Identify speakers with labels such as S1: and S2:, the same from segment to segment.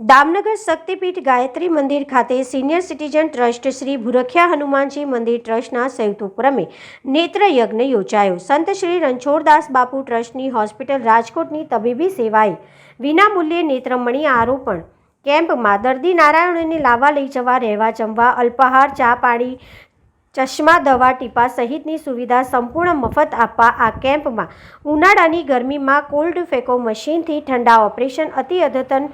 S1: દામનગર શક્તિપીઠ ગાયત્રી મંદિર ખાતે senior citizen trust Shri Bhurkhiya Hanumanji મંદિર ટ્રસ્ટના સંયુક્ત ઉપક્રમે નેત્રયજ્ઞ યોજાયો. સંત શ્રી રણછોડદાસ બાપુ ટ્રસ્ટની હોસ્પિટલ રાજકોટની તબીબી સેવાએ વિનામૂલ્યે નેત્રમણી આરોપણ કેમ્પમાં દર્દી નારાયણને લાવવા લઈ જવા, રહેવા, જમવા, અલ્પાહાર, ચા પાણી, ચશ્મા, દવા, ટીપા સહિતની સુવિધા સંપૂર્ણ મફત આપવા આ કેમ્પમાં ઉનાળાની ગરમીમાં કોલ્ડ ફેકો મશીનથી ઠંડા ઓપરેશન અતિ અદ્યતન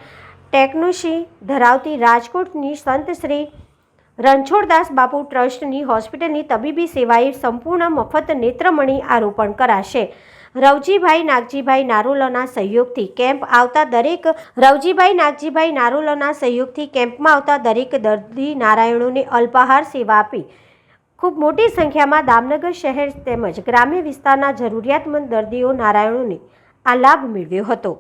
S1: ટેકનોશી ધરાવતી રાજકોટની સંત શ્રી રણછોડદાસ બાપુ ટ્રસ્ટની હોસ્પિટલની તબીબી સેવાએ સંપૂર્ણ મફત નેત્રમણી આરોપણ કરાશે. રવજીભાઈ નાગજીભાઈ નારોલના સહયોગથી કેમ્પ આવતા દરેક રવજીભાઈ નાગજીભાઈ નારોલના સહયોગથી કેમ્પમાં આવતા દરેક દર્દી નારાયણોને અલ્પાહાર સેવા આપી. ખૂબ મોટી સંખ્યામાં દામનગર શહેર તેમજ ગ્રામ્ય વિસ્તારના જરૂરિયાતમંદ દર્દીઓ નારાયણોને આ લાભ મેળવ્યો હતો.